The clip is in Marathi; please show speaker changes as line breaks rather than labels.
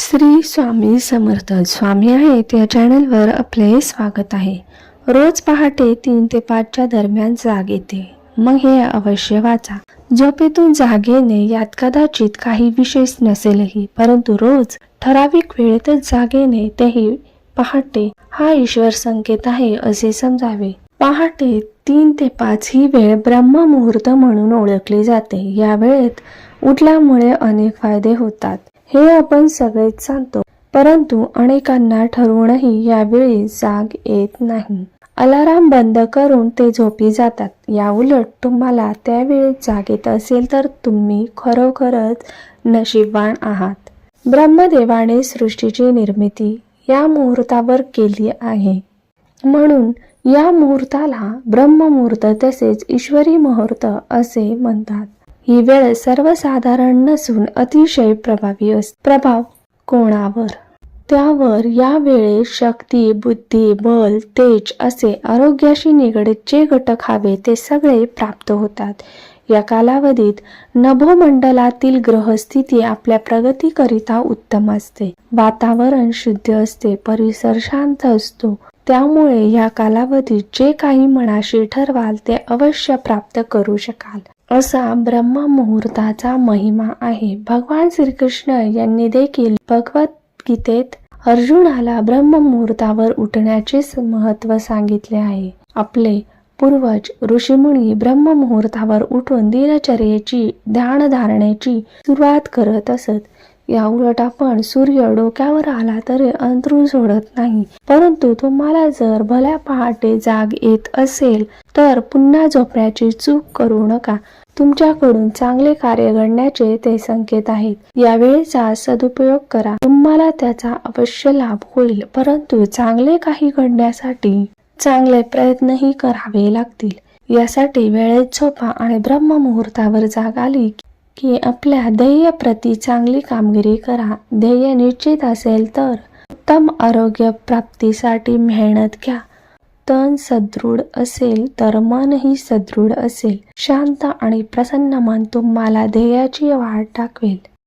श्री स्वामी समर्थ स्वामी आहेत या चॅनलवर आपले स्वागत आहे. रोज पहाटे तीन ते पाचच्या दरम्यान जाग येते. मग हे अवश्य वाचा. झोपेतून जाग येणे यात कदाचित काही विशेष नसेलही परंतु रोज ठराविक वेळेतच जाग येणे तेही पहाटे हा ईश्वर संकेत आहे असे समजावे. पहाटे तीन ते पाच ही वेळ ब्रह्म मुहूर्त म्हणून ओळखली जाते. या वेळेत उठल्यामुळे अनेक फायदे होतात. हे आपण सगळेच सांगतो. परंतु अनेकांना ठरवूनही यावेळी जाग येत नाही. अलाराम बंद करून ते झोपी जातात. या उलट तुम्हाला त्यावेळी जाग येत असेल तर तुम्ही खरोखरच नशीबवान आहात. ब्रह्मदेवाने सृष्टीची निर्मिती या मुहूर्तावर केली आहे. म्हणून या मुहूर्ताला ब्रह्ममुहूर्त तसेच ईश्वरी मुहूर्त असे म्हणतात. ही वेळ सर्वसाधारण नसून अतिशय प्रभावी असते प्रभाव कोणावर? त्यावर या वेळेत शक्ती बुद्धी बल तेज असे आरोग्याशी निगडीत जे घटक हवे ते सगळे प्राप्त होतात. या कालावधीत नभोमंडलातील ग्रहस्थिती आपल्या प्रगतीकरिता उत्तम असते. वातावरण शुद्ध असते परिसर शांत असतो. त्यामुळे या कालावधीत जे काही मनाशी ठरवाल ते अवश्य प्राप्त करू शकाल. असा ब्रह्म मुहूर्ताचा महिमा आहे. भगवान श्रीकृष्ण यांनी देखील भगवत गीतेत अर्जुनाला ब्रह्म मुहूर्तावर उठण्याचे महत्त्व सांगितले आहे. आपले पूर्वज ऋषीमुनी ब्रह्म मुहूर्तावर उठून दिनचर्येची ध्यान धारणेची सुरुवात करत असत. या उलट आपण सूर्य डोक्यावर आला तरी अंतरून सोडत नाही. परंतु तुम्हाला जर भल्या पहाटे जाग येत असेल तर पुन्हा झोपण्याची चूक करू नका. तुमच्याकडून चांगले कार्य घडण्याचे ते संकेत आहेत. या वेळेचा सदुपयोग करा. तुम्हाला त्याचा अवश्य लाभ होईल परंतु चांगले काही घडण्यासाठी चांगले प्रयत्नही करावे लागतील. यासाठी वेळेत झोपा आणि ब्रह्म मुहूर्तावर जाग आली की आपल्या ध्येयप्रती चांगली कामगिरी करा. ध्येय निश्चित असेल तर उत्तम आरोग्य प्राप्तीसाठी मेहनत घ्या. तन सदृढ असेल तर मनही सदृढ असेल. शांत आणि प्रसन्न मन तुम्हाला ध्येयाची वाट दाखवेल.